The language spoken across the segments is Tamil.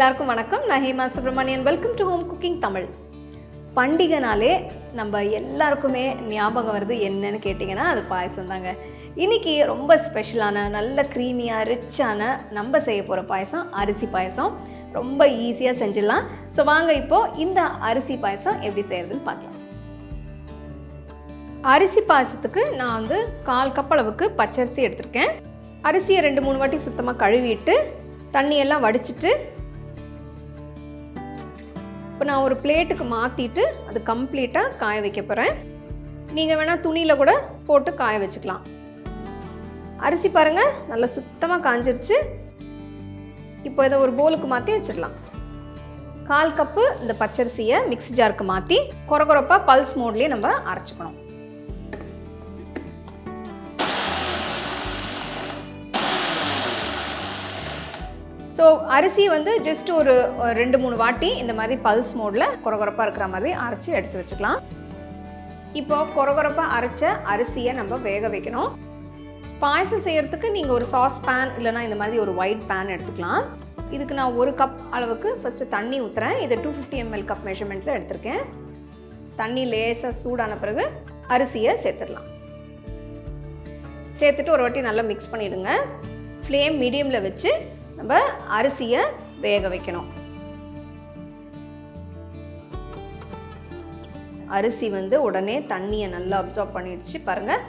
எல்லாருக்கும் வணக்கம். நான் Hema Subramanian welcome to home cooking Tamil பண்டிகைனாலே நம்ம எல்லாருக்குமே ஞாபகம் வருது என்னன்னு கேட்டிங்கன்னா அது பாயசம் தாங்க இன்னைக்கு ரொம்ப ஸ்பெஷலான நல்ல க்ரீமியாக ரிச்சான நம்ம செய்ய போகிற பாயசம் அரிசி பாயசம். ரொம்ப ஈஸியாக செஞ்சிடலாம். ஸோ வாங்க இப்போது இந்த அரிசி பாயசம் எப்படி செய்கிறதுன்னு பார்க்கலாம். அரிசி பாயசத்துக்கு நான் வந்து கால் கப் அளவுக்கு பச்சரிசி எடுத்திருக்கேன். அரிசியை ரெண்டு மூணு வாட்டி சுத்தமாக கழுவிட்டு தண்ணியெல்லாம் வடிச்சிட்டு இப்போ நான் ஒரு பிளேட்டுக்கு மாற்றிட்டு அது கம்ப்ளீட்டாக காய வைக்க போகிறேன் நீங்கள் வேணால் துணியில் கூட போட்டு காய வச்சுக்கலாம். அரிசி பாருங்கள் நல்லா சுத்தமாக காஞ்சிருச்சு. இப்போ இதை ஒரு போலுக்கு மாற்றி வச்சிடலாம். கால் கப்பு இந்த பச்சரிசியை மிக்ஸி ஜாருக்கு மாற்றி கொர கொரப்பாக பல்ஸ் மோட்லேயே நம்ம அரைச்சிக்கணும். ஸோ அரிசி வந்து ஜஸ்ட் ஒரு ரெண்டு மூணு வாட்டி இந்த மாதிரி பல்ஸ் மோடில் குறகுறப்பாக இருக்கிற மாதிரி அரைச்சி எடுத்து வச்சுக்கலாம். இப்போ குறகுறப்பாக அரைச்ச அரிசியை நம்ம வேக வைக்கணும். பாயசம் செய்கிறதுக்கு நீங்கள் ஒரு சாஸ் பேன் இல்லைனா இந்த மாதிரி ஒரு ஒயிட் பேன் எடுத்துக்கலாம். இதுக்கு நான் ஒரு கப் அளவுக்கு ஃபஸ்ட்டு தண்ணி ஊற்றுறேன் இதை டூ ஃபிஃப்டி எம்எல் கப் மெஷர்மெண்ட்டில் எடுத்திருக்கேன். தண்ணி லேசாக சூடான பிறகு அரிசியை சேர்த்துடலாம். சேர்த்துட்டு ஒரு வாட்டி நல்லா மிக்ஸ் பண்ணிவிடுங்க ஃப்ளேம் மீடியமில் வச்சு நம்ம அரிசியை வேக வைக்கணும். அரிசி வந்து உடனே தண்ணியை நல்லா அப்சார்ப் பண்ணிடுச்சு பாருங்கள்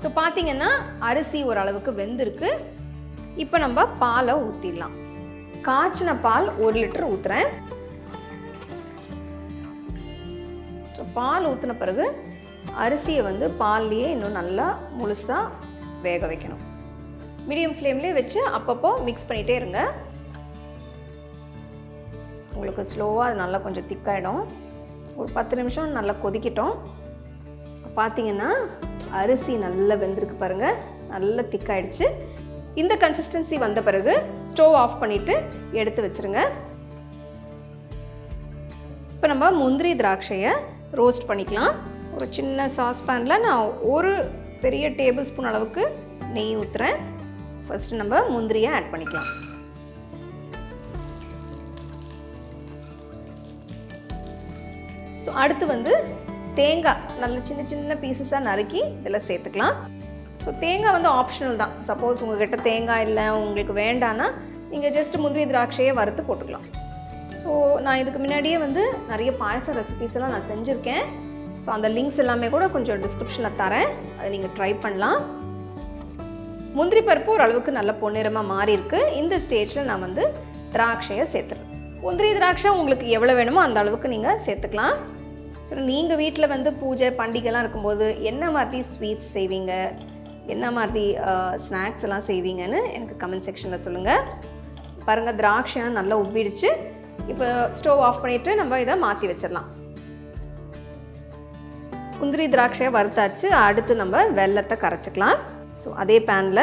ஸோ பார்த்தீங்கன்னா அரிசி ஓரளவுக்கு வெந்திருக்கு. இப்போ நம்ம பாலை ஊற்றிடலாம் காய்ச்சின பால் ஒரு லிட்டர் ஊற்றுறேன் ஸோ பால் ஊற்றின பிறகு அரிசியை வந்து பால்லையே இன்னும் நல்லா முழுசாக வேக வைக்கணும். மீடியம் ஃப்ளேம்லேயே வச்சு அப்பப்போ மிக்ஸ் பண்ணிகிட்டே இருங்க. உங்களுக்கு ஸ்லோவாக அது நல்லா கொஞ்சம் திக்காயிடும். ஒரு பத்து நிமிஷம் நல்லா கொதிக்கிட்டோம். பார்த்தீங்கன்னா அரிசி நல்லா வெந்திருக்கு பாருங்கள் நல்லா திக்காயிடுச்சு. இந்த கன்சிஸ்டன்சி வந்த பிறகு ஸ்டோவ் ஆஃப் பண்ணிவிட்டு எடுத்து வச்சுருங்க. இப்போ நம்ம முந்திரி திராட்சையை ரோஸ்ட் பண்ணிக்கலாம். ஒரு சின்ன சாஸ்பேனில் நான் ஒரு பெரிய டேபிள் ஸ்பூன் அளவுக்கு நெய் ஊற்றுறேன் ஃபஸ்ட்டு நம்ம முந்திரியை ஆட் பண்ணிக்கலாம். ஸோ அடுத்து வந்து தேங்காய் நல்ல சின்ன சின்ன பீசஸாக நறுக்கி இதில் சேர்த்துக்கலாம். ஸோ தேங்காய் வந்து ஆப்ஷனல் தான். சப்போஸ் உங்கள்கிட்ட தேங்காய் இல்லை உங்களுக்கு வேண்டான்னா நீங்கள் ஜஸ்ட் முந்திரி திராட்சையை வறுத்து போட்டுக்கலாம். ஸோ நான் இதுக்கு முன்னாடியே வந்து நிறைய பாயச ரெசிபிஸ் எல்லாம் நான் செஞ்சுருக்கேன். ஸோ அந்த லிங்க்ஸ் எல்லாமே கூட கொஞ்சம் டிஸ்கிரிப்ஷனில் தரேன். அதை நீங்கள் ட்ரை பண்ணலாம். முந்திரி பருப்பு ஓரளவுக்கு நல்ல பொன்னிறமாக மாறி இருக்கு இந்த ஸ்டேஜில் நான் வந்து திராட்சையை சேர்த்துறேன். முந்திரி திராட்சை உங்களுக்கு எவ்வளோ வேணுமோ அந்த அளவுக்கு நீங்கள் சேர்த்துக்கலாம். ஸோ நீங்கள் வீட்டில் வந்து பூஜை பண்டிகைலாம் இருக்கும்போது என்ன மாதிரி ஸ்வீட்ஸ் செய்வீங்க? என்ன மாதிரி ஸ்நாக்ஸ் எல்லாம் செய்வீங்கன்னு எனக்கு கமெண்ட் செக்ஷனில் சொல்லுங்கள் பாருங்கள் திராட்சைலாம் நல்லா உப்பிடுச்சு. இப்போ ஸ்டோவ் ஆஃப் பண்ணிவிட்டு நம்ம இதை மாற்றி வச்சிடலாம். முந்திரி திராட்சையை வறுத்தாச்சு. அடுத்து நம்ம வெள்ளத்தை கரைச்சிக்கலாம். ஸோ அதே பேனில்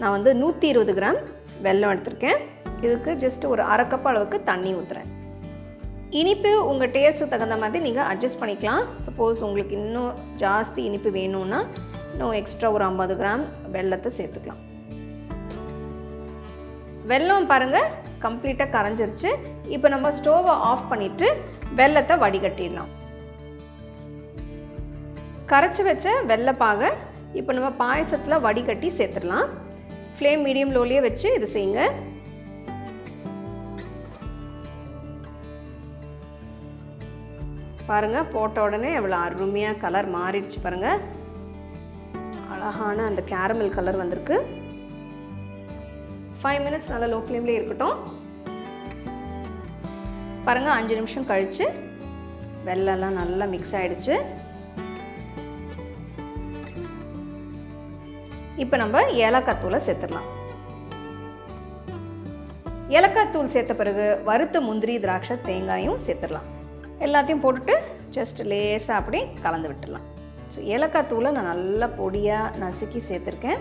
நான் வந்து நூற்றி இருபது கிராம் வெல்லம் எடுத்திருக்கேன். இதுக்கு ஜஸ்ட் ஒரு அரை கப் அளவுக்கு தண்ணி ஊற்றுறேன் இனிப்பு உங்கள் டேஸ்ட்டு தகுந்த மாதிரி நீங்கள் அட்ஜஸ்ட் பண்ணிக்கலாம். சப்போஸ் உங்களுக்கு இன்னும் ஜாஸ்தி இனிப்பு வேணும்னா இன்னும் எக்ஸ்ட்ரா ஒரு ஐம்பது கிராம் வெல்லத்தை சேர்த்துக்கலாம். வெல்லம் பாருங்கள் கம்ப்ளீட்டாக கரைஞ்சிருச்சு. இப்போ நம்ம ஸ்டோவை ஆஃப் பண்ணிவிட்டு வெல்லத்தை வடிகட்டிடலாம். கரைச்சி வச்ச வெள்ளப்பாகை இப்போ நம்ம பாயசத்தில் வடிகட்டி சேர்த்துடலாம். ஃப்ளேம் மீடியம் லோலேயே வச்சு இது செய்யுங்க. பாருங்கள் போட்ட உடனே எவ்வளோ அருமையாக கலர் மாறிடுச்சு பாருங்கள் அழகான அந்த கேரமல் கலர் வந்திருக்கு. ஃபைவ் மினிட்ஸ் நல்லா லோ ஃப்ளேம்லேயே இருக்கட்டும். பாருங்கள் அஞ்சு நிமிஷம் கழித்து வெள்ளெல்லாம் நல்லா மிக்ஸ் ஆகிடுச்சு இப்போ நம்ம ஏலக்காய் தூளை சேர்த்துடலாம். ஏலக்காய் தூள் சேர்த்த பிறகு வறுத்த முந்திரி திராட்சை தேங்காயும் சேர்த்துடலாம். எல்லாத்தையும் போட்டுட்டு ஜஸ்ட் லேசாக அப்படி கலந்து விட்டுடலாம். ஸோ ஏலக்காய் தூளை நான் நல்லா பொடியாக நசுக்கி சேர்த்துருக்கேன்.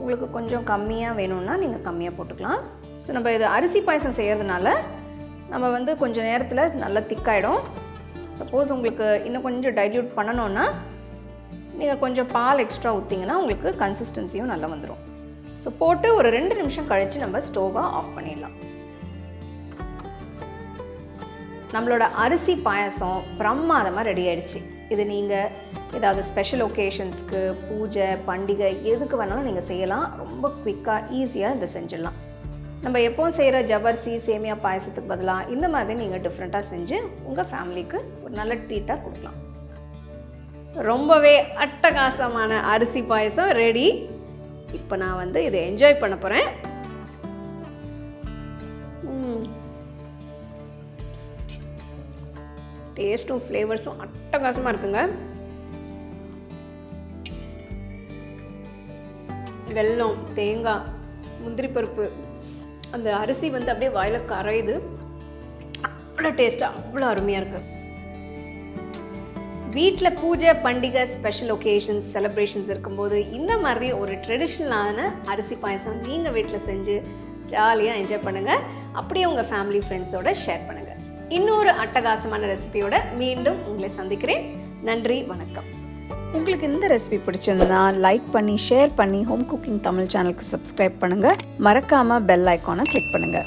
உங்களுக்கு கொஞ்சம் கம்மியாக வேணும்னா நீங்கள் கம்மியாக போட்டுக்கலாம். ஸோ நம்ம இது அரிசி பாயசம் செய்கிறதுனால நம்ம வந்து கொஞ்சம் நேரத்தில் நல்லா திக்காயிடும் சப்போஸ் உங்களுக்கு இன்னும் கொஞ்சம் டைல்யூட் பண்ணணுன்னா நீங்கள் கொஞ்சம் பால் எக்ஸ்ட்ரா ஊற்றிங்கன்னா உங்களுக்கு கன்சிஸ்டன்சியும் நல்லா வந்துடும் ஸோ போட்டு ஒரு ரெண்டு நிமிஷம் கழித்து நம்ம ஸ்டோவை ஆஃப் பண்ணிடலாம். நம்மளோட அரிசி பாயாசம் பிரமாதமாக ரெடி ஆயிடுச்சு. இது நீங்கள் ஏதாவது ஸ்பெஷல் ஒகேஷன்ஸ்க்கு பூஜை பண்டிகை எதுக்கு வேணாலும் நீங்கள் செய்யலாம். ரொம்ப குவிக்காக ஈஸியாக இதை செஞ்சிடலாம். நம்ம எப்போவும் செய்கிற ஜவர்சி சேமியா பாயசத்துக்கு பதிலாக இந்த மாதிரி நீங்கள் டிஃப்ரெண்ட்டாக செஞ்சு உங்கள் ஃபேமிலிக்கு ஒரு நல்ல ட்ரீட்டாக கொடுக்கலாம். ரொம்பவே அட்டகாசமான அரிசி பாயசம் ரெடி இப்போ நான் வந்து இதை என்ஜாய் பண்ண போகிறேன் டேஸ்ட்டும் ஃப்ளேவர்ஸும் அட்டகாசமாக இருக்குங்க. வெல்லம் தேங்காய் முந்திரி பருப்பு அந்த அரிசி வந்து அப்படியே வாயில கரையுது. அவ்வளோ டேஸ்ட்டாக அவ்வளோ அருமையாக இருக்குது வீட்டில் பூஜை பண்டிகை ஸ்பெஷல் ஒகேஷன்ஸ் செலிப்ரேஷன்ஸ் இருக்கும்போது இந்த மாதிரி ஒரு ட்ரெடிஷ்னலான அரிசி பாயசம் நீங்கள் வீட்டில் செஞ்சு ஜாலியாக என்ஜாய் பண்ணுங்கள் அப்படியே உங்கள் ஃபேமிலி ஃப்ரெண்ட்ஸோட ஷேர் பண்ணுங்கள் இன்னொரு அட்டகாசமான ரெசிபியோட மீண்டும் உங்களை சந்திக்கிறேன். நன்றி வணக்கம். உங்களுக்கு இந்த ரெசிபி பிடிச்சிருந்தா லைக் பண்ணி ஷேர் பண்ணி ஹோம் குக்கிங் தமிழ் சேனலுக்கு சப்ஸ்கிரைப் பண்ணுங்கள் மறக்காமல் பெல் ஐக்கானை கிளிக் பண்ணுங்கள்